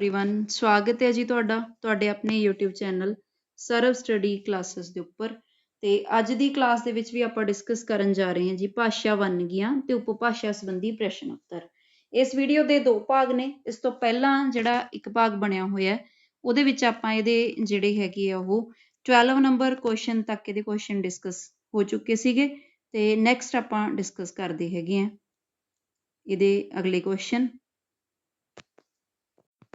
Everyone ਸਵਾਗਤ ਹੈ ਜੀ ਤੁਹਾਡਾ ਤੁਹਾਡੇ ਆਪਣੇ YouTube channel Sarv study classes ਦੇ ਉੱਪਰ ਤੇ ਅੱਜ ਦੀ ਕਲਾਸ ਦੇ ਵਿੱਚ ਵੀ ਆਪਾਂ ਡਿਸਕਸ ਕਰਨ ਜਾ ਰਹੇ ਹਾਂ ਜੀ ਭਾਸ਼ਾ ਵੰਨਗੀਆਂ ਤੇ ਉਪਭਾਸ਼ਾ ਸੰਬੰਧੀ ਪ੍ਰਸ਼ਨ ਉੱਤਰ ਇਸ ਵੀਡੀਓ ਦੇ ਦੋ ਭਾਗ ਨੇ ਇਸ ਤੋਂ ਪਹਿਲਾਂ ਜਿਹੜਾ ਇੱਕ ਭਾਗ ਬਣਿਆ ਹੋਇਆ ਹੈ ਉਹਦੇ ਵਿੱਚ ਆਪਾਂ ਇਹਦੇ ਜਿਹੜੇ ਹੈਗੇ ਆ ਉਹ 12 ਨੰਬਰ ਕੁਐਸਚਨ ਤੱਕ ਇਹਦੇ ਕੁਐਸਚਨ ਡਿਸਕਸ ਹੋ ਚੁੱਕੇ ਸੀਗੇ ਤੇ ਨੈਕਸਟ ਆਪਾਂ ਡਿਸਕਸ ਕਰਦੇ ਹੈਗੇ ਆ ਇਹਦੇ ਅਗਲੇ ਕੁਐਸਚਨ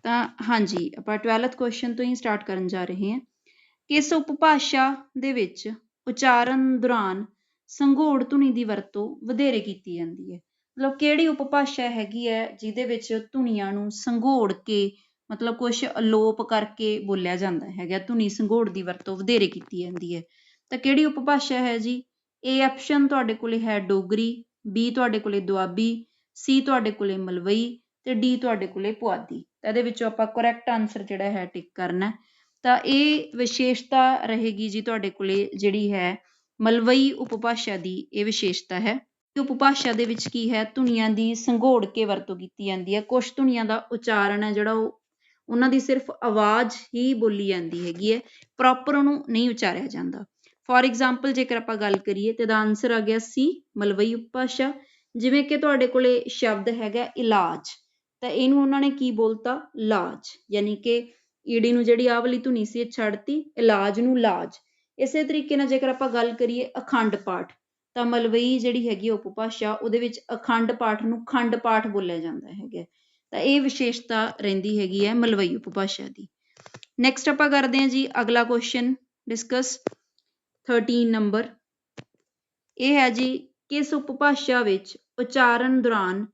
ਤਾਂ ਹਾਂਜੀ, ਆਪਾਂ 12th ਕੁਐਸਚਨ ਤੋਂ ਹੀ ਸਟਾਰਟ ਕਰਨ ਜਾ ਰਹੇ ਹਾਂ। ਕਿਸ ਉਪਭਾਸ਼ਾ ਦੇ ਵਿੱਚ ਉਚਾਰਨ ਦੌਰਾਨ ਸੰਘੋੜ ਧੁਨੀ ਦੀ ਵਰਤੋਂ ਵਧੇਰੇ ਕੀਤੀ ਜਾਂਦੀ ਹੈ? ਮਤਲਬ ਕਿਹੜੀ ਉਪਭਾਸ਼ਾ ਹੈਗੀ ਹੈ ਜਿਹਦੇ ਵਿੱਚ ਧੁਨੀਆਂ ਨੂੰ ਸੰਘੋੜ ਕੇ, ਮਤਲਬ ਕੁਝ ਅਲੋਪ ਕਰਕੇ ਬੋਲਿਆ ਜਾਂਦਾ ਹੈਗਾ, ਧੁਨੀ ਸੰਘੋੜ ਦੀ ਵਰਤੋਂ ਵਧੇਰੇ ਕੀਤੀ ਜਾਂਦੀ ਹੈ? ਤਾਂ ਕਿਹੜੀ ਉਪਭਾਸ਼ਾ ਹੈ ਜੀ? ਏ ਆਪਸ਼ਨ ਤੁਹਾਡੇ ਕੋਲੇ ਹੈ ਡੋਗਰੀ ਬੀ ਤੁਹਾਡੇ ਕੋਲੇ ਦੁਆਬੀ ਸੀ ਤੁਹਾਡੇ ਕੋਲੇ ਮਲਵਈ ਤੇ ਡੀ ਤੁਹਾਡੇ ਕੋਲੇ ਪੁਆਧੀ। ਤਾਂ ਇਹਦੇ ਵਿੱਚੋਂ ਆਪਾਂ ਕਰੈਕਟ ਆਨਸਰ ਜਿਹੜਾ ਹੈ ਟਿਕ ਕਰਨਾ ਤਾਂ ਇਹ ਵਿਸ਼ੇਸ਼ਤਾ ਰਹੇਗੀ ਜੀ ਤੁਹਾਡੇ ਕੋਲੇ ਜਿਹੜੀ ਹੈ ਮਲਵਈ ਉਪਭਾਸ਼ਾ ਦੀ ਇਹ ਵਿਸ਼ੇਸ਼ਤਾ ਹੈ। ਉਪਭਾਸ਼ਾ ਦੇ ਵਿੱਚ ਕੀ ਹੈ? ਧੁਨੀਆਂ ਦੀ ਸੰਘੋੜ ਕੇ ਵਰਤੋਂ ਕੀਤੀ ਜਾਂਦੀ ਹੈ। ਕੁਝ ਧੁਨੀਆਂ ਦਾ ਉਚਾਰਨ ਹੈ ਜਿਹੜਾ ਉਹ ਉਹਨਾਂ ਦੀ ਸਿਰਫ ਆਵਾਜ਼ ਹੀ ਬੋਲੀ ਜਾਂਦੀ ਹੈਗੀ ਹੈ। ਪ੍ਰੋਪਰ ਉਹਨੂੰ ਨਹੀਂ ਉਚਾਰਿਆ ਜਾਂਦਾ। ਫੋਰ ਐਗਜ਼ਾਮਪਲ ਜੇਕਰ ਆਪਾਂ ਗੱਲ ਕਰੀਏ ਤੇ ਦਾ ਆਨਸਰ ਆ ਗਿਆ ਸੀ ਮਲਵਈ ਉਪਭਾਸ਼ਾ। ਜਿਵੇਂ ਕਿ ਤੁਹਾਡੇ ਕੋਲੇ ਸ਼ਬਦ ਹੈਗਾ ਇਲਾਜ। ਤਾਂ ਇਹਨੂੰ ਉਹਨਾਂ ਨੇ ਕੀ ਬੋਲਤਾ? ਲਾਜ, ਯਾਨੀ ਕਿ ਈੜੀ ਨੂੰ ਜਿਹੜੀ ਆਹ ਵਾਲੀ ਧੁਨੀ ਸੀ ਇਹ ਛੱਡਤੀ ਇਲਾਜ ਨੂੰ ਲਾਜ। ਇਸੇ ਤਰੀਕੇ ਨਾਲ ਜੇਕਰ ਆਪਾਂ ਗੱਲ ਕਰੀਏ ਅਖੰਡ ਪਾਠ, ਤਾਂ ਮਲਵਈ ਜਿਹੜੀ ਹੈਗੀ ਉਪਭਾਸ਼ਾ, ਉਹਦੇ ਵਿੱਚ ਅਖੰਡ ਪਾਠ ਨੂੰ ਖੰਡ ਪਾਠ ਬੋਲਿਆ ਜਾਂਦਾ ਹੈਗਾ। ਤਾਂ ਇਹ ਵਿਸ਼ੇਸ਼ਤਾ ਰਹਿੰਦੀ ਹੈਗੀ ਹੈ ਮਲਵਈ ਉਪਭਾਸ਼ਾ ਦੀ। ਨੈਕਸਟ ਆਪਾਂ ਕਰਦੇ ਹਾਂ ਜੀ ਅਗਲਾ ਕੁਐਸਚਨ ਡਿਸਕਸ 13 ਨੰਬਰ ਇਹ ਹੈ ਜੀ ਕਿਸ ਉਪਭਾਸ਼ਾ ਵਿੱਚ ਉਚਾਰਨ ਦੌਰਾਨ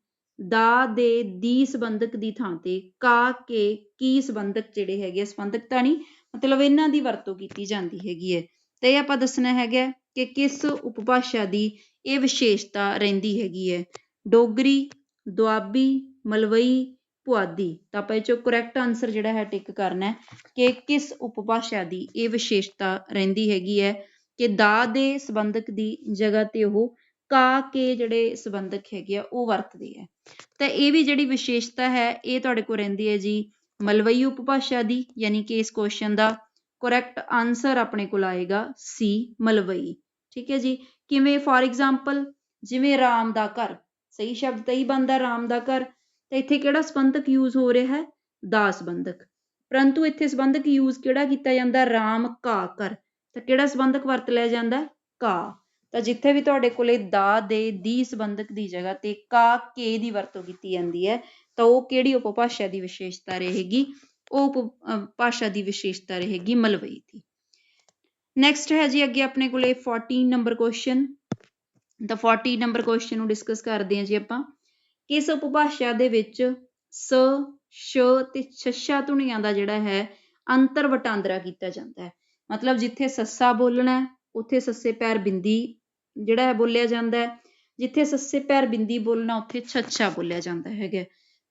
ਦਾ ਦੇ ਦੀ ਸੰਬੰਧਕ ਦੀ ਥਾਂ ਤੇ, ਕਾ, ਕੇ, ਕੀ ਸੰਬੰਧਕ ਜਿਹੜੇ ਹੈਗੇ ਸੰਬੰਧਕ ਤਾਂ ਨਹੀਂ, ਮਤਲਬ ਇਹਨਾਂ ਦੀ ਵਰਤੋਂ ਕੀਤੀ ਜਾਂਦੀ ਹੈਗੀ ਹੈ। ਤੇ ਇਹ ਆਪਾਂ ਦੱਸਣਾ ਹੈਗਾ ਕਿ ਕਿਸ ਉਪਭਾਸ਼ਾ ਦੀ ਇਹ ਵਿਸ਼ੇਸ਼ਤਾ ਰਹਿੰਦੀ ਹੈਗੀ ਹੈ। ਡੋਗਰੀ, ਦੁਆਬੀ, ਮਲਵਈ, ਪੁਆਧੀ। ਤਾਂ ਆਪਾਂ ਇਹ ਚੋਂ ਕਰੈਕਟ ਆਨਸਰ ਜਿਹੜਾ ਹੈ ਟਿਕ ਕਰਨਾ ਕਿ ਕਿਸ ਉਪਭਾਸ਼ਾ ਦੀ ਇਹ ਵਿਸ਼ੇਸ਼ਤਾ ਰਹਿੰਦੀ ਹੈਗੀ ਹੈ ਕਿ ਦਾ ਦੇ ਸੰਬੰਧਕ ਦੀ ਜਗ੍ਹਾ ਤੇ ਉਹ, ਕਾ, ਕੇ ਜਿਹੜੇ ਸੰਬੰਧਕ ਹੈਗੇ ਆ, ਉਹ ਵਰਤਦੇ ਆ ਤਾਂ ਇਹ ਵੀ ਜਿਹੜੀ ਵਿਸ਼ੇਸ਼ਤਾ ਹੈ, ਇਹ ਤੁਹਾਡੇ ਕੋਲ ਰਹਿੰਦੀ ਹੈ ਜੀ ਮਲਵਈ ਉਪਭਾਸ਼ਾ ਦੀ, ਯਾਨੀ ਕਿ ਇਸ ਕੁਐਸਚਨ ਦਾ ਕਰੈਕਟ ਆਨਸਰ ਆਪਣੇ ਕੋਲ ਆਏਗਾ ਸੀ ਮਲਵਈ। ਠੀਕ ਹੈ ਜੀ? ਕਿਵੇਂ ਫੋਰ ਐਗਜ਼ਾਮਪਲ ਜਿਵੇਂ ਰਾਮ ਦਾ ਘਰ, ਸਹੀ ਸ਼ਬਦ ਤਾਂ ਹੀ ਬਣਦਾ ਰਾਮ ਦਾ ਘਰ। ਤਾਂ ਇੱਥੇ ਕਿਹੜਾ ਸੰਬੰਧਕ ਯੂਜ਼ ਹੋ ਰਿਹਾ ਹੈ? ਦਾ ਸੰਬੰਧਕ। ਪਰੰਤੂ ਇੱਥੇ ਸੰਬੰਧਕ ਯੂਜ਼ ਕਿਹੜਾ ਕੀਤਾ ਜਾਂਦਾ? ਰਾਮ ਕਾ ਕਰ ਤਾਂ ਕਿਹੜਾ ਸੰਬੰਧਕ ਵਰਤ ਲਿਆ ਜਾਂਦਾ? ਕਾ। ਤਾਂ ਜਿੱਥੇ ਵੀ ਤੁਹਾਡੇ ਕੋਲੇ ਦਾ, ਦੇ, ਦੀ ਸੰਬੰਧਕ ਦੀ ਜਗ੍ਹਾ ਤੇ ਕਾ, ਕੇ ਦੀ ਵਰਤੋਂ ਕੀਤੀ ਜਾਂਦੀ ਹੈ, ਤਾਂ ਉਹ ਕਿਹੜੀ ਉਪਭਾਸ਼ਾ ਦੀ ਵਿਸ਼ੇਸ਼ਤਾ ਰਹੇਗੀ? ਉਹ ਭਾਸ਼ਾ ਦੀ ਵਿਸ਼ੇਸ਼ਤਾ ਰਹੇਗੀ ਮਲਵਈ ਦੀ। ਨੈਕਸਟ ਹੈ ਜੀ ਅੱਗੇ ਆਪਣੇ ਕੋਲੇ 14 ਨੰਬਰ ਕੁਐਸਚਨ ਤਾਂ 40 ਨੰਬਰ ਕੁਐਸਚਨ ਨੂੰ ਡਿਸਕਸ ਕਰਦੇ ਹਾਂ ਜੀ ਆਪਾਂ। ਕਿਸ ਉਪਭਾਸ਼ਾ ਦੇ ਵਿੱਚ ਸ, ਸ਼ ਤੇ ਛੱਛਾ ਧੁਨੀਆਂ ਦਾ ਜਿਹੜਾ ਹੈ, ਅੰਤਰ ਵਟਾਂਦਰਾ ਕੀਤਾ ਜਾਂਦਾ ਹੈ? ਮਤਲਬ ਜਿੱਥੇ ਸੱਸਾ ਬੋਲਣਾ ਉੱਥੇ ਸੱਸੇ ਪੈਰ ਬਿੰਦੀ ਜਿਹੜਾ ਹੈ ਬੋਲਿਆ ਜਾਂਦਾ ਹੈ, ਜਿੱਥੇ ਸੱਸੇ ਪੈਰ ਬਿੰਦੀ ਬੋਲਣਾ, ਉੱਥੇ ਛੱਛਾ ਬੋਲਿਆ ਜਾਂਦਾ ਹੈਗਾ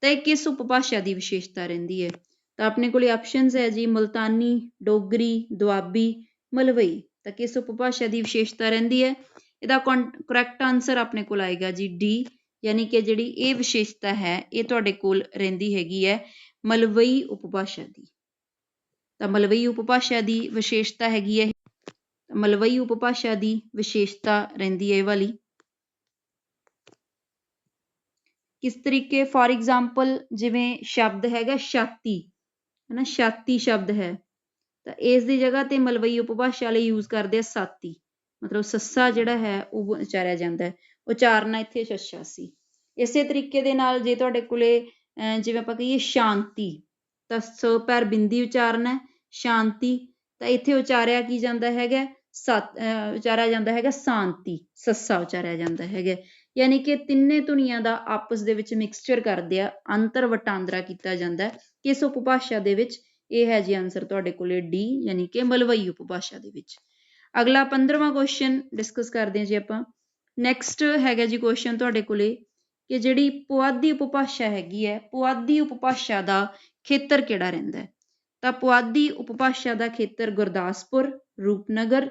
ਤਾਂ ਇਹ ਕਿਸ ਉਪਭਾਸ਼ਾ ਦੀ ਵਿਸ਼ੇਸ਼ਤਾ ਰਹਿੰਦੀ ਹੈ? ਤਾਂ ਆਪਣੇ ਕੋਲੇ ਆਪਸ਼ਨਸ ਹੈ ਜੀ, ਮਲਤਾਨੀ, ਡੋਗਰੀ, ਦੁਆਬੀ, ਮਲਵਈ। ਤਾਂ ਕਿਸ ਉਪਭਾਸ਼ਾ ਦੀ ਵਿਸ਼ੇਸ਼ਤਾ ਰਹਿੰਦੀ ਹੈ? ਇਹਦਾ ਕਰੈਕਟ ਆਨਸਰ ਆਪਣੇ ਕੋਲ ਆਏਗਾ ਜੀ ਡੀ ਯਾਨੀ ਕਿ ਜਿਹੜੀ ਇਹ ਵਿਸ਼ੇਸ਼ਤਾ ਹੈ, ਇਹ ਤੁਹਾਡੇ ਕੋਲ ਰਹਿੰਦੀ ਹੈਗੀ ਹੈ ਮਲਵਈ ਉਪਭਾਸ਼ਾ ਦੀ। ਤਾਂ ਮਲਵਈ ਉਪਭਾਸ਼ਾ ਦੀ ਵਿਸ਼ੇਸ਼ਤਾ ਹੈਗੀ ਹੈ ਮਲਵਈ ਉਪਭਾਸ਼ਾ ਦੀ ਵਿਸ਼ੇਸ਼ਤਾ ਰਹਿੰਦੀ ਹੈ ਇਹ ਵਾਲੀ। ਕਿਸ ਤਰੀਕੇ ਫੋਰ ਐਗਜ਼ਾਮਪਲ ਜਿਵੇਂ ਸ਼ਬਦ ਹੈਗਾ ਛਾਤੀ, ਹਨਾ, ਛਾਤੀ ਸ਼ਬਦ ਹੈ। ਤਾਂ ਇਸ ਦੀ ਜਗ੍ਹਾ ਤੇ ਮਲਵਈ ਉਪਭਾਸ਼ਾ ਲਈ ਯੂਜ਼ ਕਰਦੇ ਆ ਸਾਤੀ। ਮਤਲਬ ਸੱਸਾ ਜਿਹੜਾ ਹੈ, ਉਹ ਉਚਾਰਿਆ ਜਾਂਦਾ ਹੈ। ਉਚਾਰਨਾ ਇੱਥੇ ਛੱਛਾ ਸੀ। ਇਸੇ ਤਰੀਕੇ ਦੇ ਨਾਲ ਜੇ ਤੁਹਾਡੇ ਕੋਲੇ ਜਿਵੇਂ ਆਪਾਂ ਕਹੀਏ ਸ਼ਾਂਤੀ, ਤਾਂ ਸ ਪੈਰ ਬਿੰਦੀ ਉਚਾਰਨਾ ਸ਼ਾਂਤੀ, ਤਾਂ ਇੱਥੇ ਉਚਾਰਿਆ ਕੀ ਜਾਂਦਾ ਹੈਗਾ ਸਤ ਉਚਾਰਿਆ ਜਾਂਦਾ ਹੈਗਾ ਸ਼ਾਂਤੀ, ਸੱਸਾ ਉਚਾਰਿਆ ਜਾਂਦਾ ਹੈਗਾ। ਯਾਨੀ ਕਿ ਤਿੰਨੇ ਧੁਨੀਆਂ ਦਾ ਆਪਸ ਦੇ ਵਿੱਚ ਮਿਕਸਚਰ ਕਰਦੇ ਆ, ਅੰਤਰ ਵਟਾਂਦਰਾ ਕੀਤਾ ਜਾਂਦਾ ਕਿਸ ਉਪਭਾਸ਼ਾ ਦੇ ਵਿੱਚ? ਇਹ ਹੈ ਜੀ ਆਨਸਰ ਤੁਹਾਡੇ ਕੋਲੇ ਡੀ ਯਾਨੀ ਕਿ ਮਲਵਈ ਉਪਭਾਸ਼ਾ ਦੇ ਵਿੱਚ। ਅਗਲਾ 15ਵਾਂ ਕੁਐਸਚਨ ਡਿਸਕਸ ਕਰਦੇ ਹਾਂ ਜੀ ਆਪਾਂ। ਨੈਕਸਟ ਹੈਗਾ ਜੀ ਕੁਐਸਚਨ ਤੁਹਾਡੇ ਕੋਲੇ ਕਿ ਜਿਹੜੀ ਪੁਆਧੀ ਉਪਭਾਸ਼ਾ ਹੈਗੀ ਹੈ, ਪੁਆਧੀ ਉਪਭਾਸ਼ਾ ਦਾ ਖੇਤਰ ਕਿਹੜਾ ਰਹਿੰਦਾ ਹੈ? ਤਾਂ ਪੁਆਧੀ ਉਪਭਾਸ਼ਾ ਦਾ ਖੇਤਰ ਗੁਰਦਾਸਪੁਰ, ਰੂਪਨਗਰ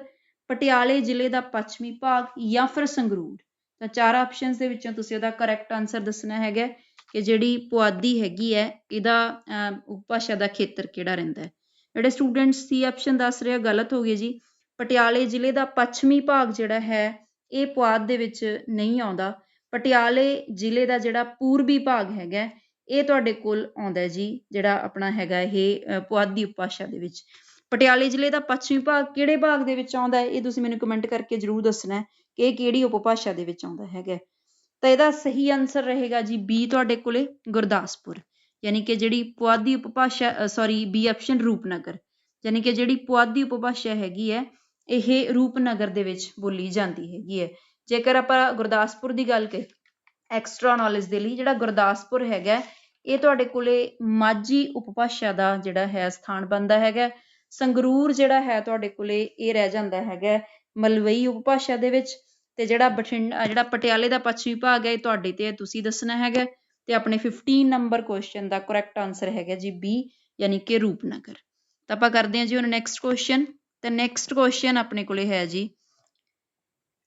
ਪਟਿਆਲੇ ਜ਼ਿਲ੍ਹੇ ਦਾ ਪੱਛਮੀ ਭਾਗ ਜਾਂ ਫਿਰ ਸੰਗਰੂਰ। ਤਾਂ ਚਾਰ ਆਪਸ਼ਨਸ ਦੇ ਵਿੱਚੋਂ ਤੁਸੀਂ ਉਹਦਾ ਕਰੈਕਟ ਆਨਸਰ ਦੱਸਣਾ ਹੈਗਾ ਕਿ ਜਿਹੜੀ ਪੁਆਧੀ ਹੈਗੀ ਹੈ, ਇਹਦਾ ਉਪਭਾਸ਼ਾ ਦਾ ਖੇਤਰ ਕਿਹੜਾ ਰਹਿੰਦਾ ਹੈ। ਜਿਹੜੇ ਸਟੂਡੈਂਟਸ ਸੀ ਆਪਸ਼ਨ ਦੱਸ ਰਹੇ ਗਲਤ ਹੋ ਗਏ ਜੀ। ਪਟਿਆਲੇ ਜ਼ਿਲ੍ਹੇ ਦਾ ਪੱਛਮੀ ਭਾਗ ਜਿਹੜਾ ਹੈ, ਇਹ ਪੁਆਧ ਦੇ ਵਿੱਚ ਨਹੀਂ ਆਉਂਦਾ। ਪਟਿਆਲੇ ਜ਼ਿਲ੍ਹੇ ਦਾ ਜਿਹੜਾ ਪੂਰਬੀ ਭਾਗ ਹੈਗਾ ਇਹ ਤੁਹਾਡੇ ਕੋਲ ਆਉਂਦਾ ਜੀ, ਜਿਹੜਾ ਆਪਣਾ ਹੈਗਾ ਇਹ ਪੁਆਧੀ ਉਪਭਾਸ਼ਾ ਦੇ ਵਿੱਚ। ਪਟਿਆਲੇ ਜ਼ਿਲ੍ਹੇ ਦਾ ਪੱਛਮੀ ਭਾਗ ਕਿਹੜੇ ਭਾਗ ਦੇ ਵਿੱਚ ਆਉਂਦਾ ਹੈ? ਇਹ ਤੁਸੀਂ ਮੈਨੂੰ ਕਮੈਂਟ ਕਰਕੇ ਜ਼ਰੂਰ ਦੱਸਣਾ ਕਿ ਇਹ ਕਿਹੜੀ ਉਪਭਾਸ਼ਾ ਦੇ ਵਿੱਚ ਆਉਂਦਾ ਹੈਗਾ ਤਾਂ ਇਹਦਾ ਸਹੀ ਆਨਸਰ ਰਹੇਗਾ ਜੀ ਬੀ ਤੁਹਾਡੇ ਕੋਲੇ, ਗੁਰਦਾਸਪੁਰ। ਯਾਨੀ ਕਿ ਜਿਹੜੀ ਪੁਆਧੀ ਉਪਭਾਸ਼ਾ ਸੌਰੀ ਬੀ ਆਪਸ਼ਨ ਰੂਪਨਗਰ। ਯਾਨੀ ਕਿ ਜਿਹੜੀ ਪੁਆਧੀ ਉਪਭਾਸ਼ਾ ਹੈਗੀ ਹੈ, ਇਹ ਰੂਪਨਗਰ ਦੇ ਵਿੱਚ ਬੋਲੀ ਜਾਂਦੀ ਹੈਗੀ ਹੈ। ਜੇਕਰ ਆਪਾਂ ਗੁਰਦਾਸਪੁਰ ਦੀ ਗੱਲ ਕਰੀਏ ਐਕਸਟਰਾ ਨੌਲੇਜ ਦੇ ਲਈ ਜਿਹੜਾ ਗੁਰਦਾਸਪੁਰ ਹੈਗਾ, ਇਹ ਤੁਹਾਡੇ ਕੋਲੇ ਮਾਝੀ ਉਪਭਾਸ਼ਾ ਦਾ ਜਿਹੜਾ ਹੈ ਸਥਾਨ ਬਣਦਾ ਹੈਗਾ ਸੰਗਰੂਰ ਜਿਹੜਾ ਹੈ ਤੁਹਾਡੇ ਕੋਲੇ ਇਹ ਰਹਿ ਜਾਂਦਾ ਹੈਗਾ ਮਲਵਈ ਉਪਭਾਸ਼ਾ ਦੇ ਵਿੱਚ ਤੇ ਜਿਹੜਾ ਬਠਿੰਡਾ ਜਿਹੜਾ ਪਟਿਆਲੇ ਦਾ ਪੱਛਮੀ ਭਾਗ ਹੈ ਇਹ ਤੁਹਾਡੇ ਤੇ ਹੈ, ਤੁਸੀਂ ਦੱਸਣਾ ਹੈਗਾ ਤੇ ਆਪਣੇ 15 ਨੰਬਰ ਕੁਐਸਚਨ ਦਾ ਕਰੈਕਟ ਆਨਸਰ ਹੈਗਾ ਜੀ ਬੀ ਯਾਨੀ ਕਿ ਰੂਪਨਗਰ। ਤਾਂ ਆਪਾਂ ਕਰਦੇ ਹਾਂ ਜੀ ਹੁਣ ਨੈਕਸਟ ਕੁਐਸਚਨ ਤਾਂ ਨੈਕਸਟ ਕੁਐਸਚਨ ਆਪਣੇ ਕੋਲੇ ਹੈ ਜੀ।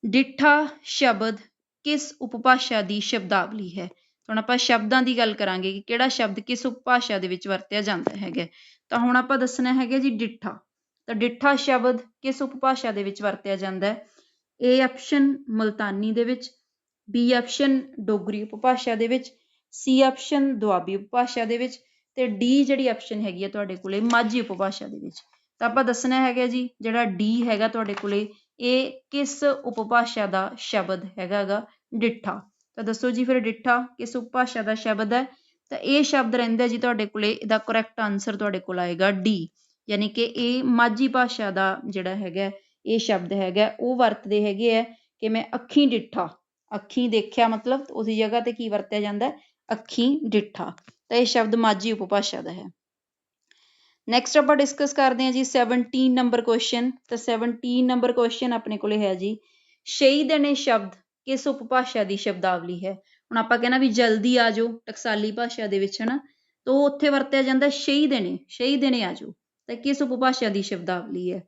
ਡਿੱਠਾ ਸ਼ਬਦ ਕਿਸ ਉਪਭਾਸ਼ਾ ਦੀ ਸ਼ਬਦਾਵਲੀ ਹੈ? ਹੁਣ ਆਪਾਂ ਸ਼ਬਦਾਂ ਦੀ ਗੱਲ ਕਰਾਂਗੇ ਕਿ ਕਿਹੜਾ ਸ਼ਬਦ ਕਿਸ ਉਪਭਾਸ਼ਾ ਦੇ ਵਿੱਚ ਵਰਤਿਆ ਜਾਂਦਾ ਹੈਗਾ ਤਾਂ ਹੁਣ ਆਪਾਂ ਦੱਸਣਾ ਹੈਗਾ ਜੀ ਡਿੱਠਾ। ਤਾਂ ਡਿੱਠਾ ਸ਼ਬਦ ਕਿਸ ਉਪਭਾਸ਼ਾ ਦੇ ਵਿੱਚ ਵਰਤਿਆ ਜਾਂਦਾ ਹੈ? ਏ ਆਪਸ਼ਨ ਮਲਤਾਨੀ ਦੇ ਵਿੱਚ ਬੀ ਆਪਸ਼ਨ ਡੋਗਰੀ ਉਪਭਾਸ਼ਾ ਦੇ ਵਿੱਚ ਸੀ ਆਪਸ਼ਨ ਦੁਆਬੀ ਉਪਭਾਸ਼ਾ ਦੇ ਵਿੱਚ ਤੇ ਡੀ ਜਿਹੜੀ ਆਪਸ਼ਨ ਹੈਗੀ ਹੈ ਤੁਹਾਡੇ ਕੋਲੇ ਮਾਝੀ ਉਪਭਾਸ਼ਾ ਦੇ ਵਿੱਚ। ਤਾਂ ਆਪਾਂ ਦੱਸਣਾ ਹੈਗਾ ਜੀ ਜਿਹੜਾ ਡੀ ਹੈਗਾ ਤੁਹਾਡੇ ਕੋਲੇ, ਇਹ ਕਿਸ ਉਪਭਾਸ਼ਾ ਦਾ ਸ਼ਬਦ ਹੈਗਾਗਾ ਡਿੱਠਾ। ਤਾਂ ਦੱਸੋ ਜੀ ਫਿਰ ਡਿੱਠਾ ਕਿਸ ਉਪਭਾਸ਼ਾ ਦਾ ਸ਼ਬਦ ਹੈ? ਤਾਂ ਇਹ ਸ਼ਬਦ ਰਹਿੰਦਾ ਜੀ ਤੁਹਾਡੇ ਕੋਲੇ, ਇਹਦਾ ਕਰੈਕਟ ਆਨਸਰ ਤੁਹਾਡੇ ਕੋਲ ਆਏਗਾ ਡੀ ਯਾਨੀ ਕਿ ਇਹ ਮਾਝੀ ਭਾਸ਼ਾ ਦਾ ਜਿਹੜਾ ਹੈਗਾ, ਇਹ ਸ਼ਬਦ ਹੈਗਾ, ਉਹ ਵਰਤਦੇ ਹੈਗੇ ਆ ਕਿ ਮੈਂ ਅੱਖੀਂ ਡਿੱਠਾ, ਅੱਖੀਂ ਦੇਖਿਆ ਮਤਲਬ ਉਸਦੀ ਜਗ੍ਹਾ ਤੇ ਕੀ ਵਰਤਿਆ ਜਾਂਦਾ, ਅੱਖੀਂ ਡਿੱਠਾ, ਤਾਂ ਇਹ ਸ਼ਬਦ ਮਾਝੀ ਉਪਭਾਸ਼ਾ ਦਾ ਹੈ। ਨੈਕਸਟ ਆਪਾਂ ਡਿਸਕਸ ਕਰਦੇ ਹਾਂ ਜੀ 17 ਨੰਬਰ ਕੁਐਸਚਨ ਤਾਂ 17 ਨੰਬਰ ਕੁਐਸਚਨ ਆਪਣੇ ਕੋਲੇ ਹੈ ਜੀ, ਸ਼ਹੀਦ ਨੇ ਸ਼ਬਦ ਕਿਸ ਉਪਭਾਸ਼ਾ ਦੀ ਸ਼ਬਦਾਵਲੀ ਹੈ? ਹੁਣ ਆਪਾਂ ਕਹਿੰਦਾ ਵੀ ਜਲਦੀ ਆ ਜਾਓ ਟਕਸਾਲੀ ਭਾਸ਼ਾ ਦੇ ਵਿੱਚ, ਹਨਾ? ਤਾਂ ਉਹ ਉੱਥੇ ਵਰਤਿਆ ਜਾਂਦਾ ਸ਼ਹੀਦ ਨੇ ਸ਼ਹੀਦ ਨੇ ਆ ਜਾਓ। ਤਾਂ ਕਿਸ ਉਪਭਾਸ਼ਾ ਦੀ ਸ਼ਬਦਾਵਲੀ ਹੈ।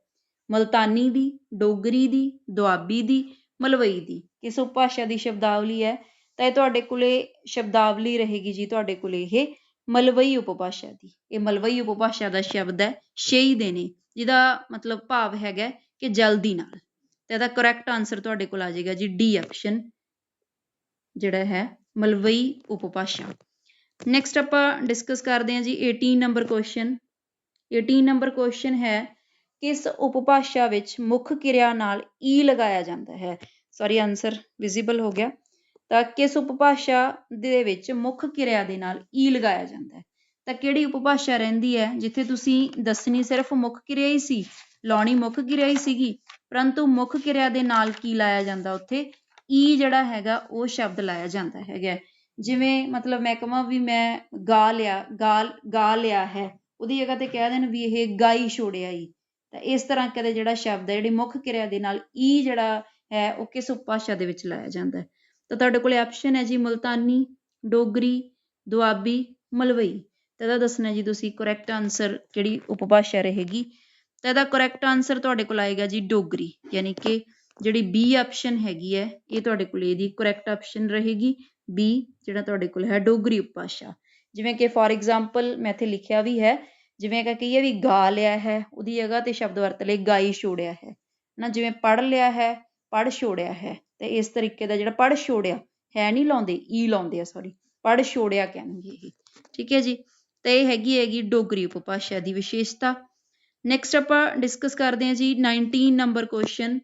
ਮਲਤਾਨੀ ਦੀ, ਡੋਗਰੀ ਦੀ, ਦੁਆਬੀ ਦੀ, ਮਲਵਈ ਦੀ ਕਿਸ ਉਪਭਾਸ਼ਾ ਦੀ ਸ਼ਬਦਾਵਲੀ ਹੈ। ਤਾਂ ਇਹ ਤੁਹਾਡੇ ਕੋਲੇ ਸ਼ਬਦਾਵਲੀ ਰਹੇਗੀ ਜੀ, ਤੁਹਾਡੇ ਕੋਲੇ ਇਹ ਮਲਵਈ ਉਪਭਾਸ਼ਾ ਦੀ। ਇਹ ਮਲਵਈ ਉਪਭਾਸ਼ਾ ਦਾ ਸ਼ਬਦ ਹੈ ਸ਼ਈ ਦੇਣੇ, ਜਿਹਦਾ ਮਤਲਬ ਭਾਵ ਹੈਗਾ ਕਿ ਜਲਦੀ ਨਾਲ। ਤੇ ਇਹਦਾ ਕਰੈਕਟ ਆਨਸਰ ਤੁਹਾਡੇ ਕੋਲ ਆ ਜਾਏਗਾ ਜੀ ਡੀ ਆਪਸ਼ਨ ਜਿਹੜਾ ਹੈ, ਮਲਵਈ ਉਪਭਾਸ਼ਾ। ਨੈਕਸਟ ਆਪਾਂ ਡਿਸਕਸ ਕਰਦੇ ਹਾਂ ਜੀ 18 ਨੰਬਰ ਕੁਐਸਚਨ 18 ਨੰਬਰ ਕੁਐਸਚਨ ਹੈ, ਕਿਸ ਉਪਭਾਸ਼ਾ ਵਿੱਚ ਮੁੱਖ ਕਿਰਿਆ ਨਾਲ ਈ ਲਗਾਇਆ ਜਾਂਦਾ ਹੈ? ਸੌਰੀ ਆਨਸਰ ਵਿਜ਼ੀਬਲ ਹੋ ਗਿਆ। ਤਾਂ ਕਿਸ ਉਪਭਾਸ਼ਾ ਦੇ ਵਿੱਚ ਮੁੱਖ ਕਿਰਿਆ ਦੇ ਨਾਲ ਈ ਲਗਾਇਆ ਜਾਂਦਾ ਹੈ? ਤਾਂ ਕਿਹੜੀ ਉਪਭਾਸ਼ਾ ਰਹਿੰਦੀ ਹੈ? ਜਿੱਥੇ ਤੁਸੀਂ ਦੱਸਣੀ ਸਿਰਫ ਮੁੱਖ ਕਿਰਿਆ ਹੀ ਸੀ, ਲਾਉਣੀ ਮੁੱਖ ਕਿਰਿਆ ਹੀ ਸੀਗੀ, ਪਰੰਤੂ ਮੁੱਖ ਕਿਰਿਆ ਦੇ ਨਾਲ ਕੀ ਲਾਇਆ ਜਾਂਦਾ ਉੱਥੇ? ਈ ਜਿਹੜਾ ਹੈਗਾ, ਉਹ ਸ਼ਬਦ ਲਾਇਆ ਜਾਂਦਾ ਹੈਗਾ ਜਿਵੇਂ ਮਤਲਬ ਮੈਂ ਕਹਾਂ ਵੀ ਮੈਂ ਗਾ ਲਿਆ ਗਾਲ ਗਾ ਲਿਆ ਹੈ। ਉਹਦੀ ਜਗ੍ਹਾ ਤੇ ਕਹਿ ਦੇਣ ਵੀ ਇਹ ਗਾਈ ਛੋੜਿਆ ਈ। ਤਾਂ ਇਸ ਤਰ੍ਹਾਂ ਕਦੇ ਜਿਹੜਾ ਸ਼ਬਦ ਹੈ, ਜਿਹੜੀ ਮੁੱਖ ਕਿਰਿਆ ਦੇ ਨਾਲ ਈ ਜਿਹੜਾ ਹੈ, ਉਹ ਕਿਸ ਉਪਭਾਸ਼ਾ ਦੇ ਵਿੱਚ ਲਾਇਆ ਜਾਂਦਾ ਹੈ? ਤਾਂ ਤੁਹਾਡੇ ਕੋਲੇ ਆਪਸ਼ਨ ਹੈ ਜੀ, ਮੁਲਤਾਨੀ, ਡੋਗਰੀ, ਦੁਆਬੀ, ਮਲਵਈ। ਤਾਂ ਇਹਦਾ ਦੱਸਣਾ ਜੀ ਤੁਸੀਂ ਕਰੈਕਟ ਆਨਸਰ ਕਿਹੜੀ ਉਪਭਾਸ਼ਾ ਰਹੇਗੀ? ਤਾਂ ਇਹਦਾ ਕਰੈਕਟ ਆਨਸਰ ਤੁਹਾਡੇ ਕੋਲ ਆਏਗਾ ਜੀ, ਡੋਗਰੀ। ਯਾਨੀ ਕਿ ਜਿਹੜੀ ਬੀ ਆਪਸ਼ਨ ਹੈਗੀ ਹੈ, ਇਹ ਤੁਹਾਡੇ ਕੋਲ ਇਹਦੀ ਕਰੈਕਟ ਆਪਸ਼ਨ ਰਹੇਗੀ। ਬੀ ਜਿਹੜਾ ਤੁਹਾਡੇ ਕੋਲ ਹੈ ਡੋਗਰੀ ਉਪਭਾਸ਼ਾ। ਜਿਵੇਂ ਕਿ ਫੋਰ ਐਗਜ਼ਾਮਪਲ ਮੈਂ ਇੱਥੇ ਲਿਖਿਆ ਵੀ ਹੈ, ਜਿਵੇਂ ਕਿ ਕਹੀਏ ਵੀ ਗਾ ਲਿਆ ਹੈ, ਉਹਦੀ ਜਗ੍ਹਾ ਤੇ ਸ਼ਬਦ ਵਰਤ ਲਈ ਗਾਈ ਛੋੜਿਆ ਹੈ। ਨਾ ਜਿਵੇਂ ਪੜ ਲਿਆ ਹੈ ਪੜ ਛੋੜਿਆ ਹੈ, ਤੇ ਇਸ ਤਰੀਕੇ ਦਾ ਜਿਹੜਾ ਪੜ ਛੋੜਿਆ ਹੈ ਨਹੀਂ ਲਾਉਂਦੇ, ਈ ਲਾਉਂਦੇ ਆ ਸੌਰੀ ਪੜ ਛੋੜਿਆ ਕਹਿਣਗੇ ਇਹ। ਠੀਕ ਹੈ ਜੀ, ਤੇ ਇਹ ਹੈਗੀ ਹੈਗੀ ਡੋਗਰੀ ਉਪਭਾਸ਼ਾ ਦੀ ਵਿਸ਼ੇਸ਼ਤਾ। ਨੈਕਸਟ ਆਪਾਂ ਡਿਸਕਸ ਕਰਦੇ ਹਾਂ ਜੀ 19 ਨੰਬਰ ਕੁਐਸਚਨ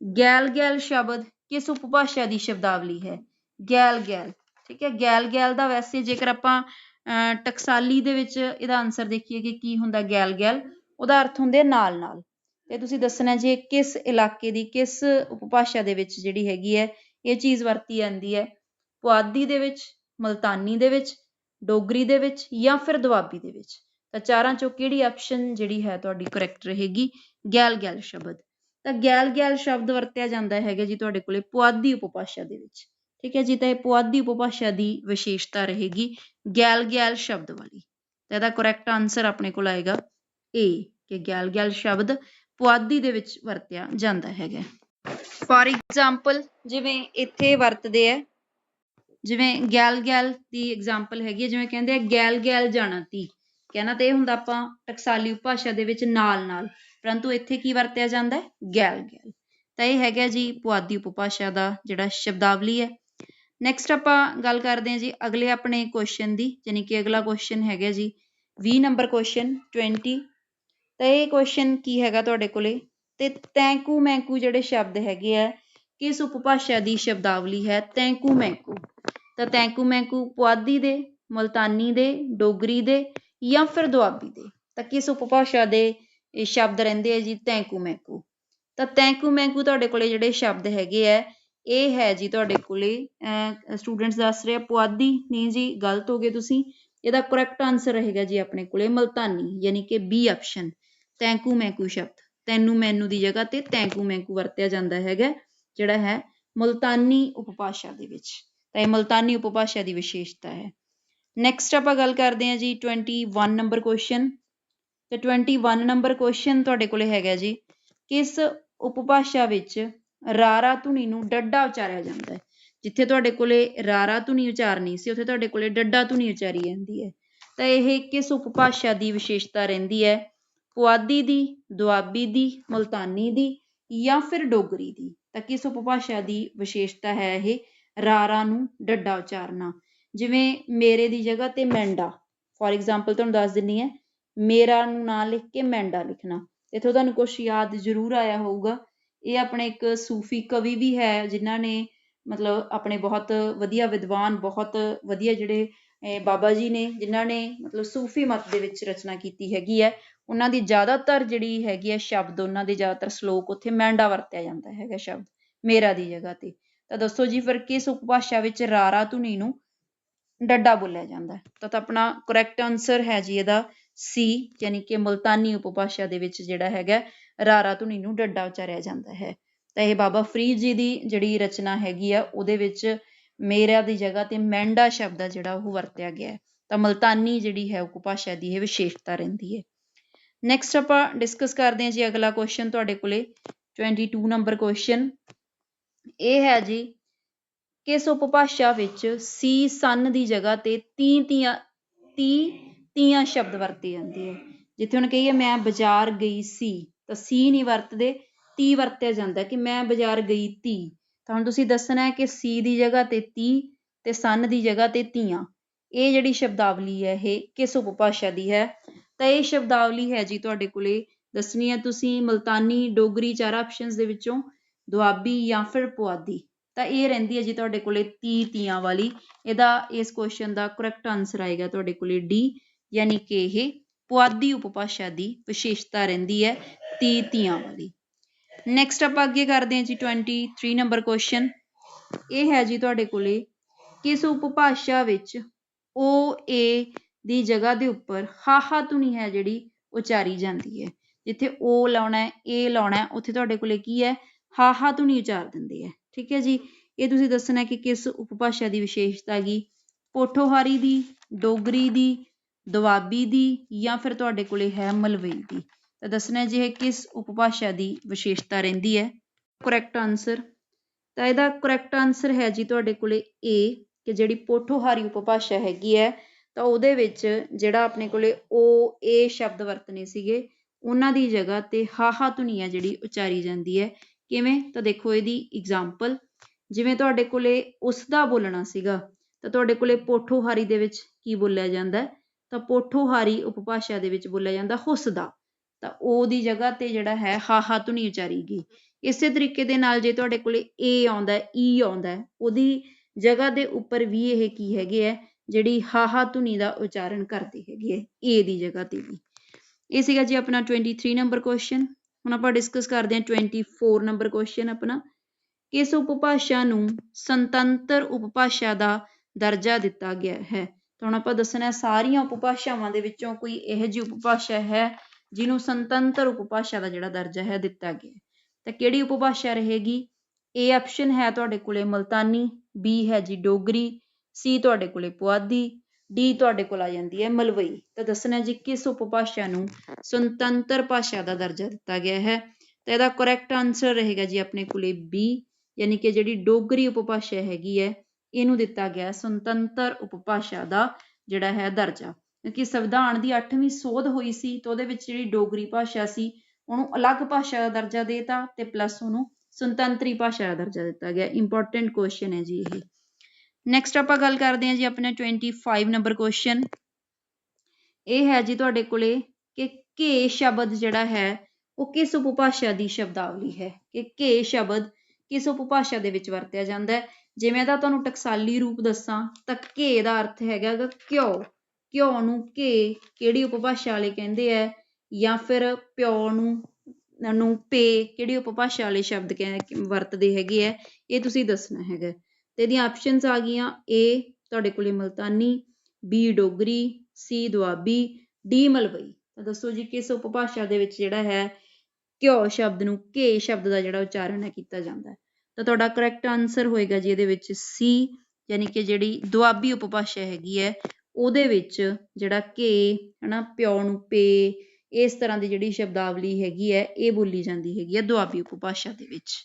ਗੈਲ ਗੈਲ ਸ਼ਬਦ ਕਿਸ ਉਪਭਾਸ਼ਾ ਦੀ ਸ਼ਬਦਾਵਲੀ ਹੈ? ਗੈਲ ਗੈਲ ਠੀਕ ਹੈ? ਗੈਲ ਗੈਲ ਦਾ ਵੈਸੇ ਜੇਕਰ ਆਪਾਂ ਅਹ, ਟਕਸਾਲੀ ਦੇ ਵਿੱਚ ਇਹਦਾ ਆਨਸਰ ਦੇਖੀਏ ਕਿ ਕੀ ਹੁੰਦਾ ਗੈਲ ਗੈਲ ਉਹਦਾ ਅਰਥ ਹੁੰਦੇ ਨਾਲ ਨਾਲ। ਤੇ ਤੁਸੀਂ ਦੱਸਣਾ ਜੀ ਕਿਸ ਇਲਾਕੇ ਦੀ ਕਿਸ ਉਪਭਾਸ਼ਾ ਦੇ ਵਿੱਚ ਜਿਹੜੀ ਹੈਗੀ ਹੈ ਇਹ ਚੀਜ਼ ਵਰਤੀ ਜਾਂਦੀ ਹੈ? ਪੁਆਧੀ ਦੇ ਵਿੱਚ ਮਲਤਾਨੀ ਦੇ ਵਿੱਚ ਡੋਗਰੀ ਦੇ ਵਿੱਚ ਜਾਂ ਫਿਰ ਦੁਆਬੀ ਦੇ ਵਿੱਚ? ਤਾਂ ਚਾਰਾਂ ਚੋਂ ਕਿਹੜੀ ਆਪਸ਼ਨ ਜਿਹੜੀ ਹੈ ਤੁਹਾਡੀ ਕਰੈਕਟ ਰਹੇਗੀ? ਗੈਲ ਗੈਲ ਸ਼ਬਦ। ਤਾਂ ਗੈਲ ਗੈਲ ਸ਼ਬਦ ਵਰਤਿਆ ਜਾਂਦਾ ਹੈਗਾ ਜੀ ਤੁਹਾਡੇ ਕੋਲੇ ਪੁਆਧੀ ਉਪਭਾਸ਼ਾ ਦੇ ਵਿੱਚ। ਠੀਕ ਹੈ ਜੀ, ਤਾਂ ਇਹ ਪੁਆਧੀ ਉਪਭਾਸ਼ਾ ਦੀ ਵਿਸ਼ੇਸ਼ਤਾ ਰਹੇਗੀ ਗੈਲ ਗੈਲ ਸ਼ਬਦ ਵਾਲੀ। ਤਾਂ ਇਹਦਾ ਕਰੈਕਟ ਆਨਸਰ ਆਪਣੇ ਕੋਲ ਆਏਗਾ ਏ ਕਿ ਗੈਲ ਗੈਲ ਸ਼ਬਦ ਪੁਆਧੀ ਦੇ ਵਿੱਚ ਵਰਤਿਆ ਜਾਂਦਾ ਹੈਗਾ। ਫੋਰ ਐਗਜ਼ਾਮਪਲ ਜਿਵੇਂ ਇੱਥੇ ਵਰਤਦੇ ਹੈ ਜਿਵੇਂ ਗੈਲ ਗੈਲ ਦੀ ਐਗਜ਼ਾਮਪਲ ਹੈਗੀ ਹੈ ਜਿਵੇਂ ਕਹਿੰਦੇ ਆ ਗੈਲ ਗੈਲ ਜਾਣਾ ਤੀ ਕਹਿਣਾ ਤੇ ਇਹ ਹੁੰਦਾ ਆਪਾਂ ਟਕਸਾਲੀ ਉਪਭਾਸ਼ਾ ਦੇ ਵਿੱਚ ਨਾਲ ਨਾਲ ਪਰੰਤੂ ਇੱਥੇ ਕੀ ਵਰਤਿਆ ਜਾਂਦਾ ਹੈ? ਗੈਲ। ਗੈਲ ਤਾਂ ਇਹ ਹੈਗਾ ਜੀ ਪੁਆਧੀ ਉਪਭਾਸ਼ਾ ਦਾ ਜਿਹੜਾ ਸ਼ਬਦਾਵਲੀ ਹੈ। ਨੈਕਸਟ ਆਪਾਂ ਗੱਲ ਕਰਦੇ ਹਾਂ ਜੀ ਅਗਲੇ ਆਪਣੇ ਕੁਐਸਚਨ ਦੀ ਯਾਨੀ ਕਿ ਅਗਲਾ ਕੁਐਸਚਨ ਹੈਗਾ ਜੀ 20 ਨੰਬਰ ਕੁਐਸਚਨ 20 ਤਾਂ ਇਹ ਕੁਐਸਚਨ ਕੀ ਹੈਗਾ ਤੁਹਾਡੇ ਕੋਲੇ? ਤੇ ਤੈਂਕੂ ਮੈਂਕੂ ਜਿਹੜੇ ਸ਼ਬਦ ਹੈਗੇ ਆ, ਕਿਸ ਉਪਭਾਸ਼ਾ ਦੀ ਸ਼ਬਦਾਵਲੀ ਹੈ? ਤੈਂਕੂ ਮੈਂਕੂ। ਤਾਂ ਤੈਂਕੂ ਮੈਂਕੂ ਪੁਆਧੀ ਦੇ, ਮਲਤਾਨੀ ਦੇ, ਡੋਗਰੀ ਦੇ ਜਾਂ ਫਿਰ ਦੁਆਬੀ ਦੇ। ਤਾਂ ਕਿਸ ਉਪਭਾਸ਼ਾ ਦੇ ਇਹ ਸ਼ਬਦ ਰਹਿੰਦੇ ਆ ਜੀ ਤੈਂਕੂ ਮੈਂਕੂ। ਤਾਂ ਤੈਂਕੂ ਮੈਂਕੂ ਤੁਹਾਡੇ ਕੋਲੇ ਜਿਹੜੇ ਸ਼ਬਦ ਹੈਗੇ ਆ, ਇਹ ਹੈ ਜੀ ਤੁਹਾਡੇ ਕੋਲੇ ਸਟੂਡੈਂਟਸ ਦੱਸ ਰਹੇ ਆ, ਪੁਆਧੀ, ਨਹੀਂ ਜੀ, ਗਲਤ ਹੋ ਗਏ ਤੁਸੀਂ। ਇਹਦਾ ਕਰੈਕਟ ਆਨਸਰ ਰਹੇਗਾ ਜੀ ਆਪਣੇ ਕੋਲੇ, ਮਲਤਾਨੀ, ਯਾਨੀ ਕਿ ਬੀ ਆਪਸ਼ਨ ਤੈਂਕੂ ਮੈਂਕੂ ਸ਼ਬਦ। ਤੈਨੂੰ ਮੈਨੂੰ ਦੀ ਜਗ੍ਹਾ ਤੇ ਤੈਂਕੂ ਮੈਂਕੂ ਵਰਤਿਆ ਜਾਂਦਾ ਹੈਗਾ, ਜਿਹੜਾ ਹੈ ਮਲਤਾਨੀ ਉਪਭਾਸ਼ਾ ਦੇ ਵਿੱਚ। ਤਾਂ ਇਹ ਮਲਤਾਨੀ ਉਪਭਾਸ਼ਾ ਦੀ ਵਿਸ਼ੇਸ਼ਤਾ ਹੈ। ਨੈਕਸਟ ਆਪਾਂ ਗੱਲ ਕਰਦੇ ਹਾਂ ਜੀ 21 ਨੰਬਰ ਕੁਐਸਚਨ ਤੇ 21 ਨੰਬਰ ਕੁਐਸਚਨ ਤੁਹਾਡੇ ਕੋਲੇ ਹੈਗਾ ਜੀ। ਕਿਸ ਉਪਭਾਸ਼ਾ ਵਿੱਚ ਰਾਰਾ ਧੁਨੀ ਨੂੰ ਡੱਡਾ ਉਚਾਰਿਆ ਜਾਂਦਾ ਹੈ? ਜਿੱਥੇ ਤੁਹਾਡੇ ਕੋਲੇ ਰਾਰਾ ਧੁਨੀ ਉਚਾਰਨੀ ਸੀ, ਉੱਥੇ ਤੁਹਾਡੇ ਕੋਲੇ ਡੱਡਾ ਧੁਨੀ ਉਚਾਰੀ ਜਾਂਦੀ ਹੈ। ਤਾਂ ਇਹ ਕਿਸ ਉਪਭਾਸ਼ਾ ਦੀ ਵਿਸ਼ੇਸ਼ਤਾ ਰਹਿੰਦੀ ਹੈ? ਪੁਆਧੀ ਦੀ, ਦੁਆਬੀ ਦੀ, ਮੁਲਤਾਨੀ ਦੀ ਜਾਂ ਫਿਰ ਡੋਗਰੀ ਦੀ? ਤਾਂ ਕਿਸ ਉਪਭਾਸ਼ਾ ਦੀ ਵਿਸ਼ੇਸ਼ਤਾ ਹੈ ਇਹ? ਰਾਰਾ ਨੂੰ ਡੱਡਾ ਉਚਾਰਨਾ। ਜਿਵੇਂ ਮੇਰੇ ਦੀ ਜਗ੍ਹਾ ਤੇ ਮੈਂਡਾ। ਫੋਰ ਐਗਜ਼ਾਮਪਲ ਤੁਹਾਨੂੰ ਦੱਸ ਦਿੰਨੀ ਹੈ। ਮੇਰਾ ਨੂੰ ਨਾ ਲਿਖ ਕੇ ਮੈਂਡਾ ਲਿਖਣਾ। ਇੱਥੋਂ ਤੁਹਾਨੂੰ ਕੁਝ ਯਾਦ ਜ਼ਰੂਰ ਆਇਆ ਹੋਊਗਾ। ਇਹ ਆਪਣੇ ਇੱਕ ਸੂਫੀ ਕਵੀ ਵੀ ਹੈ, ਜਿਨ੍ਹਾਂ ਨੇ ਮਤਲਬ ਆਪਣੇ ਬਹੁਤ ਵਧੀਆ ਵਿਦਵਾਨ, ਬਹੁਤ ਵਧੀਆ ਜਿਹੜੇ ਬਾਬਾ ਜੀ ਨੇ, ਜਿਨ੍ਹਾਂ ਨੇ ਮਤਲਬ ਸੂਫੀ ਮਤ ਦੇ ਵਿੱਚ ਰਚਨਾ ਕੀਤੀ ਹੈਗੀ ਹੈ। ਉਹਨਾਂ ਦੀ ਜ਼ਿਆਦਾਤਰ ਜਿਹੜੀ ਹੈਗੀ ਹੈ ਸ਼ਬਦ, ਉਹਨਾਂ ਦੇ ਜ਼ਿਆਦਾਤਰ ਸ਼ਲੋਕ ਉੱਥੇ ਮੈਂਡਾ ਵਰਤਿਆ ਜਾਂਦਾ ਹੈਗਾ ਸ਼ਬਦ, ਮੇਰਾ ਦੀ ਜਗ੍ਹਾ ਤੇ। ਤਾਂ ਦੱਸੋ ਜੀ, ਫਿਰ ਕਿਸ ਉਪਭਾਸ਼ਾ ਵਿੱਚ ਰਾਰਾ ਧੁਨੀ ਨੂੰ ਡੱਡਾ ਬੋਲਿਆ ਜਾਂਦਾ ਤਾਂ ਤਾਂ ਆਪਣਾ ਕਰੈਕਟ ਆਨਸਰ ਹੈ ਜੀ ਇਹਦਾ। ਸੀ, ਯਾਨੀ ਕਿ ਮੁਲਤਾਨੀ ਉਪਭਾਸ਼ਾ ਦੇ ਵਿੱਚ ਜਿਹੜਾ ਹੈਗਾ, ਰਾਰਾ ਧੁਨੀ ਨੂੰ ਡੱਡਾ ਉਚਾਰਿਆ ਜਾਂਦਾ ਹੈ। ਤਾਂ ਇਹ ਬਾਬਾ ਫਰੀਦ ਜੀ ਦੀ ਜਿਹੜੀ ਰਚਨਾ ਹੈਗੀ ਆ, ਉਹਦੇ ਵਿੱਚ ਮੇਰਾ ਦੀ ਜਗ੍ਹਾ ਤੇ ਮੈਂਡਾ ਸ਼ਬਦ ਆ ਜਿਹੜਾ ਉਹ ਵਰਤਿਆ ਗਿਆ ਹੈ। ਤਾਂ ਮਲਤਾਨੀ ਜਿਹੜੀ ਹੈ ਉਪਭਾਸ਼ਾ ਦੀ ਇਹ ਵਿਸ਼ੇਸ਼ਤਾ ਰਹਿੰਦੀ ਹੈ। ਨੈਕਸਟ ਆਪਾਂ ਡਿਸਕਸ ਕਰਦੇ ਹਾਂ ਜੀ ਅਗਲਾ ਕੁਐਸਚਨ ਤੁਹਾਡੇ ਕੋਲੇ 22 ਨੰਬਰ ਕੁਐਸਚਨ ਇਹ ਹੈ ਜੀ, ਕਿਸ ਉਪਭਾਸ਼ਾ ਵਿੱਚ ਸੀ, ਸਨ ਦੀ ਜਗ੍ਹਾ ਤੇ ਤੀ ਤੀਆਂ, ਤੀ ਤੀਆਂ ਸ਼ਬਦ ਵਰਤੇ ਜਾਂਦੇ ਹੈ। ਜਿੱਥੇ ਹੁਣ ਕਹੀਏ ਮੈਂ ਬਾਜ਼ਾਰ ਗਈ ਸੀ, ਤਾਂ ਸੀ ਨਹੀਂ ਵਰਤਦੇ, ਤੀ ਵਰਤਿਆ ਜਾਂਦਾ ਕਿ ਮੈਂ ਬਾਜ਼ਾਰ ਗਈ ਤੀ। ਤਾਂ ਹੁਣ ਤੁਸੀਂ ਦੱਸਣਾ ਹੈ ਕਿ ਸੀ ਦੀ ਜਗ੍ਹਾ ਤੇ ਤੀ ਤੇ ਸਨ ਦੀ ਜਗ੍ਹਾ ਤੇ ਤੀਆਂ। ਇਹ ਜਿਹੜੀ ਸ਼ਬਦਾਵਲੀ ਹੈ, ਇਹ ਕਿਸ ਉਪਭਾਸ਼ਾ ਦੀ ਹੈ? ਤਾਂ ਇਹ ਸ਼ਬਦਾਵਲੀ ਹੈ ਜੀ ਤੁਹਾਡੇ ਕੋਲੇ। ਦੱਸਣੀ ਹੈ ਤੁਸੀਂ ਮਲਤਾਨੀ, ਡੋਗਰੀ ਚਾਰ ਆਪਸ਼ਨਸ ਦੇ ਵਿੱਚੋਂ ਦੁਆਬੀ ਜਾਂ ਫਿਰ ਪੁਆਧੀ। ਤਾਂ ਇਹ ਰਹਿੰਦੀ ਹੈ ਜੀ ਤੁਹਾਡੇ ਕੋਲੇ ਤੀ ਤੀਆਂ ਵਾਲੀ। ਇਹਦਾ ਇਸ ਕੁਐਸਚਨ ਦਾ ਕਰੈਕਟ ਆਨਸਰ ਆਏਗਾ ਤੁਹਾਡੇ ਕੋਲੇ ਡੀ। ਯਾਨੀ ਕਿ ਇਹ ਪੁਆਧੀ ਉਪਭਾਸ਼ਾ ਦੀ ਵਿਸ਼ੇਸ਼ਤਾ ਰਹਿੰਦੀ ਹੈ ਤੀ ਧੀਆਂ ਵਾਲੀ। ਨੈਕਸਟ ਆਪਾਂ ਅੱਗੇ ਕਰਦੇ ਹਾਂ ਜੀ 23 ਨੰਬਰ ਕੁਐਸਚਨ ਇਹ ਹੈ ਜੀ ਤੁਹਾਡੇ ਕੋਲੇ, ਕਿਸ ਉਪਭਾਸ਼ਾ ਵਿੱਚ ਓ ਏ ਦੀ ਜਗ੍ਹਾ ਦੇ ਉੱਪਰ ਹਾਹਾ ਧੁਨੀ ਹੈ ਜਿਹੜੀ ਉਚਾਰੀ ਜਾਂਦੀ ਹੈ। ਜਿੱਥੇ ਓ ਲਾਉਣਾ ਹੈ ਏ ਲਾਉਣਾ ਹੈ, ਉੱਥੇ ਤੁਹਾਡੇ ਕੋਲੇ ਕੀ ਹੈ? ਹਾਹਾ ਧੁਨੀ ਉਚਾਰ ਦਿੰਦੇ ਹੈ। ਠੀਕ ਹੈ ਜੀ? ਇਹ ਤੁਸੀਂ ਦੱਸਣਾ ਕਿ ਕਿਸ ਉਪਭਾਸ਼ਾ ਦੀ ਵਿਸ਼ੇਸ਼ਤਾ ਗਈ ਪੋਠੋਹਾਰੀ ਦੀ, ਡੋਗਰੀ ਦੀ ਦੁਆਬੀ ਦੀ ਜਾਂ ਫਿਰ ਤੁਹਾਡੇ ਕੋਲੇ ਹੈ ਮਲਵਈ ਦੀ? ਤਾਂ ਦੱਸਣਾ ਜੀ ਇਹ ਕਿਸ ਉਪਭਾਸ਼ਾ ਦੀ ਵਿਸ਼ੇਸ਼ਤਾ ਰਹਿੰਦੀ ਹੈ? ਕਰੈਕਟ ਆਨਸਰ ਤਾਂ ਇਹਦਾ ਕਰੈਕਟ ਆਨਸਰ ਹੈ ਜੀ ਤੁਹਾਡੇ ਕੋਲੇ ਏ ਕਿ ਜਿਹੜੀ ਪੋਠੋਹਾਰੀ ਉਪਭਾਸ਼ਾ ਹੈਗੀ ਹੈ, ਤਾਂ ਉਹਦੇ ਵਿੱਚ ਜਿਹੜਾ ਆਪਣੇ ਕੋਲੇ ਓ ਏ ਸ਼ਬਦ ਵਰਤਨੇ ਸੀਗੇ, ਉਹਨਾਂ ਦੀ ਜਗ੍ਹਾ ਤੇ ਹਾਹਾ ਧੁਨੀ ਹੈ ਜਿਹੜੀ ਉਚਾਰੀ ਜਾਂਦੀ ਹੈ। ਕਿਵੇਂ? ਤਾਂ ਦੇਖੋ ਇਹਦੀ ਐਗਜ਼ਾਮਪਲ ਜਿਵੇਂ ਤੁਹਾਡੇ ਕੋਲੇ ਉਸ ਦਾ ਬੋਲਣਾ ਸੀਗਾ, ਤਾਂ ਤੁਹਾਡੇ ਕੋਲੇ ਪੋਠੋਹਾਰੀ ਦੇ ਵਿੱਚ ਕੀ ਬੋਲਿਆ ਜਾਂਦਾ ਤਾਂ ਪੋਠੋਹਾਰੀ ਉਪਭਾਸ਼ਾ ਦੇ ਵਿੱਚ ਬੋਲਿਆ ਜਾਂਦਾ ਹੁਸਦਾ। ਤਾਂ ਉਹ ਦੀ ਜਗ੍ਹਾ ਤੇ ਜਿਹੜਾ ਹੈ ਹਾਹਾ ਧੁਨੀ ਉਚਾਰੀ ਗਈ। ਇਸੇ ਤਰੀਕੇ ਦੇ ਨਾਲ ਜੇ ਤੁਹਾਡੇ ਕੋਲੇ ਏ ਆਉਂਦਾ ਈ ਆਉਂਦਾ, ਉਹਦੀ ਜਗ੍ਹਾ ਦੇ ਉੱਪਰ ਵੀ ਇਹ ਕੀ ਹੈਗੇ ਹੈ ਜਿਹੜੀ ਹਾਹਾ ਧੁਨੀ ਦਾ ਉਚਾਰਨ ਕਰਦੇ ਹੈਗੇ ਹੈ ਏ ਦੀ ਜਗ੍ਹਾ ਤੇ ਵੀ। ਇਹ ਸੀਗਾ ਜੀ ਆਪਣਾ 23 ਨੰਬਰ ਕੁਐਸਚਨ ਹੁਣ ਆਪਾਂ ਡਿਸਕਸ ਕਰਦੇ ਹਾਂ 24 ਨੰਬਰ ਕੁਐਸਚਨ ਆਪਣਾ। ਕਿਸ ਉਪਭਾਸ਼ਾ ਨੂੰ ਸੰਤੰਤਰ ਉਪਭਾਸ਼ਾ ਦਾ ਦਰਜਾ ਦਿੱਤਾ ਗਿਆ ਹੈ? ਤਾਂ ਹੁਣ ਆਪਾਂ ਦੱਸਣਾ ਸਾਰੀਆਂ ਉਪਭਾਸ਼ਾਵਾਂ ਦੇ ਵਿੱਚੋਂ ਕੋਈ ਇਹੋ ਜਿਹੀ ਉਪਭਾਸ਼ਾ ਹੈ ਜਿਹਨੂੰ ਸੁਤੰਤਰ ਉਪਭਾਸ਼ਾ ਦਾ ਜਿਹੜਾ ਦਰਜਾ ਹੈ ਦਿੱਤਾ ਗਿਆ ਤਾਂ ਕਿਹੜੀ ਉਪਭਾਸ਼ਾ ਰਹੇਗੀ? ਏ ਆਪਸ਼ਨ ਹੈ ਤੁਹਾਡੇ ਕੋਲੇ ਮਲਤਾਨੀ ਬੀ ਹੈ ਜੀ ਡੋਗਰੀ ਸੀ ਤੁਹਾਡੇ ਕੋਲੇ ਪੁਆਧੀ ਡੀ ਤੁਹਾਡੇ ਕੋਲ ਆ ਜਾਂਦੀ ਹੈ ਮਲਵਈ। ਤਾਂ ਦੱਸਣਾ ਜੀ ਕਿਸ ਉਪਭਾਸ਼ਾ ਨੂੰ ਸੁਤੰਤਰ ਭਾਸ਼ਾ ਦਾ ਦਰਜਾ ਦਿੱਤਾ ਗਿਆ ਹੈ। ਤਾਂ ਇਹਦਾ ਕਰੈਕਟ ਆਨਸਰ ਰਹੇਗਾ ਜੀ ਆਪਣੇ ਕੋਲੇ ਬੀ ਯਾਨੀ ਕਿ ਜਿਹੜੀ ਡੋਗਰੀ ਉਪਭਾਸ਼ਾ ਹੈਗੀ ਹੈ ਇਹਨੂੰ ਦਿੱਤਾ ਗਿਆ ਸੁਤੰਤਰ ਉਪਭਾਸ਼ਾ ਦਾ ਜਿਹੜਾ ਹੈ ਦਰਜਾ। ਕਿਉਂਕਿ ਸੰਵਿਧਾਨ ਦੀ 8ਵੀਂ ਸੋਧ ਹੋਈ ਸੀ ਤੇ ਉਹਦੇ ਵਿੱਚ ਜਿਹੜੀ ਡੋਗਰੀ ਭਾਸ਼ਾ ਸੀ, ਉਹਨੂੰ ਅਲੱਗ ਭਾਸ਼ਾ ਦਾ ਦਰਜਾ ਦੇਤਾ ਤੇ ਪਲੱਸ ਉਹਨੂੰ ਸੁਤੰਤਰੀ ਭਾਸ਼ਾ ਦਾ ਦਰਜਾ ਦਿੱਤਾ ਗਿਆ। ਇੰਪੋਰਟੈਂਟ ਕੁਐਸਚਨ ਹੈ ਜੀ ਇਹ। ਨੈਕਸਟ ਆਪਾਂ ਗੱਲ ਕਰਦੇ ਹਾਂ ਜੀ ਆਪਣੇ 25 ਨੰਬਰ ਕੁਐਸਚਨ ਇਹ ਹੈ ਜੀ ਤੁਹਾਡੇ ਕੋਲੇ ਕਿ ਘੇ ਸ਼ਬਦ ਜਿਹੜਾ ਹੈ, ਉਹ ਕਿਸ ਉਪਭਾਸ਼ਾ ਦੀ ਸ਼ਬਦਾਵਲੀ ਹੈ? ਕਿ ਘੇ ਸ਼ਬਦ ਕਿਸ ਉਪਭਾਸ਼ਾ ਦੇ ਵਿੱਚ ਵਰਤਿਆ ਜਾਂਦਾ ਹੈ? ਜਿਵੇਂ ਦਾ ਤੁਹਾਨੂੰ ਟਕਸਾਲੀ ਰੂਪ ਦੱਸਾਂ, ਤਾਂ ਘੇ ਦਾ ਅਰਥ ਹੈਗਾ ਗਾ ਘਿਓ। ਘਿਓ ਨੂੰ ਘੇ ਕਿਹੜੀ ਉਪਭਾਸ਼ਾ ਵਾਲੇ ਕਹਿੰਦੇ ਆ? ਜਾਂ ਫਿਰ ਪਿਓ ਨੂੰ ਨੂੰ ਪੇ ਕਿਹੜੀ ਉਪਭਾਸ਼ਾ ਵਾਲੇ ਸ਼ਬਦ ਕਹਿ, ਵਰਤਦੇ ਹੈਗੇ ਆ? ਇਹ ਤੁਸੀਂ ਦੱਸਣਾ ਹੈਗਾ। ਤੇ ਇਹਦੀਆਂ ਆਪਸ਼ਨਸ ਆ ਗਈਆਂ ਏ ਤੁਹਾਡੇ ਕੋਲੇ Multani B Dogri C Doabi D Malwai. ਤਾਂ ਦੱਸੋ ਜੀ, ਕਿਸ ਉਪਭਾਸ਼ਾ ਦੇ ਵਿੱਚ ਜਿਹੜਾ ਹੈ ਘਿਓ ਸ਼ਬਦ ਨੂੰ ਘੇ ਸ਼ਬਦ ਦਾ ਜਿਹੜਾ ਉਚਾਰਨ ਹੈ ਕੀਤਾ ਜਾਂਦਾ ਹੈ। ਤਾਂ ਤੁਹਾਡਾ ਕਰੈਕਟ ਆਨਸਰ ਹੋਏਗਾ ਜੀ ਇਹਦੇ ਵਿੱਚ ਸੀ, ਯਾਨੀ ਕਿ ਜਿਹੜੀ ਦੁਆਬੀ ਉਪਭਾਸ਼ਾ ਹੈਗੀ ਹੈ, ਉਹਦੇ ਵਿੱਚ ਜਿਹੜਾ ਘੇ, ਹਨਾ, ਪਿਓ ਨੂੰ ਪੇ, ਇਸ ਤਰ੍ਹਾਂ ਦੀ ਜਿਹੜੀ ਸ਼ਬਦਾਵਲੀ ਹੈਗੀ ਹੈ, ਇਹ ਬੋਲੀ ਜਾਂਦੀ ਹੈਗੀ ਹੈ ਦੁਆਬੀ ਉਪਭਾਸ਼ਾ ਦੇ ਵਿੱਚ।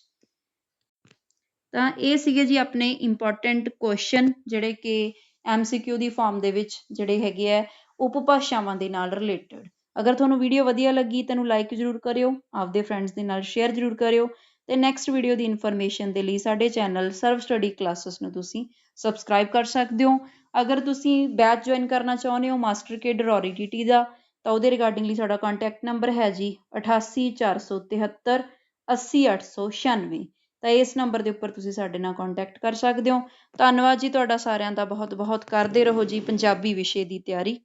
ਤਾਂ ਇਹ ਸੀਗੇ ਜੀ ਆਪਣੇ ਇੰਪੋਰਟੈਂਟ ਕੁਐਸਚਨ ਜਿਹੜੇ ਕਿ ਐਮਸੀਕਿਊ ਦੀ ਫਾਰਮ ਦੇ ਵਿੱਚ ਜਿਹੜੇ ਹੈਗੇ ਆ ਉਪਭਾਸ਼ਾਵਾਂ ਦੇ ਨਾਲ ਰਿਲੇਟਡ ਅਗਰ ਤੁਹਾਨੂੰ ਵੀਡੀਓ ਵਧੀਆ ਲੱਗੀ ਤਾਂ ਨੂੰ ਲਾਈਕ ਜ਼ਰੂਰ ਕਰਿਓ, ਆਪਦੇ ਫਰੈਂਡਸ ਦੇ ਨਾਲ ਸ਼ੇਅਰ ਜ਼ਰੂਰ ਕਰਿਓ ਤੇ ਨੈਕਸਟ ਵੀਡੀਓ ਦੀ ਇਨਫੋਰਮੇਸ਼ਨ ਦੇ ਲਈ ਸਾਡੇ ਚੈਨਲ ਸਰਵ ਸਟੱਡੀ ਕਲਾਸਿਸ ਨੂੰ ਤੁਸੀਂ ਸਬਸਕ੍ਰਾਈਬ ਕਰ ਸਕਦੇ ਹੋ। ਅਗਰ ਤੁਸੀਂ ਬੈਚ ਜੁਆਇਨ ਕਰਨਾ ਚਾਹੁੰਦੇ ਹੋ ਮਾਸਟਰ ਕੇਡਰ ਔਰ ਦਾ, ਤਾਂ ਉਹਦੇ ਰਿਗਾਰਡਿੰਗਲੀ ਸਾਡਾ ਕੰਟੈਕਟ ਨੰਬਰ ਹੈ ਜੀ 88473 80896 ਤਾਂ ਇਸ ਨੰਬਰ ਦੇ ਉੱਪਰ ਤੁਸੀਂ ਸਾਡੇ ਨਾਲ ਕੰਟੈਕਟ ਕਰ ਸਕਦੇ ਹੋ। ਧੰਨਵਾਦ ਜੀ ਤੁਹਾਡਾ ਸਾਰਿਆਂ ਦਾ ਬਹੁਤ ਬਹੁਤ ਕਰਦੇ ਰਹੋ ਜੀ ਪੰਜਾਬੀ ਵਿਸ਼ੇ ਦੀ ਤਿਆਰੀ।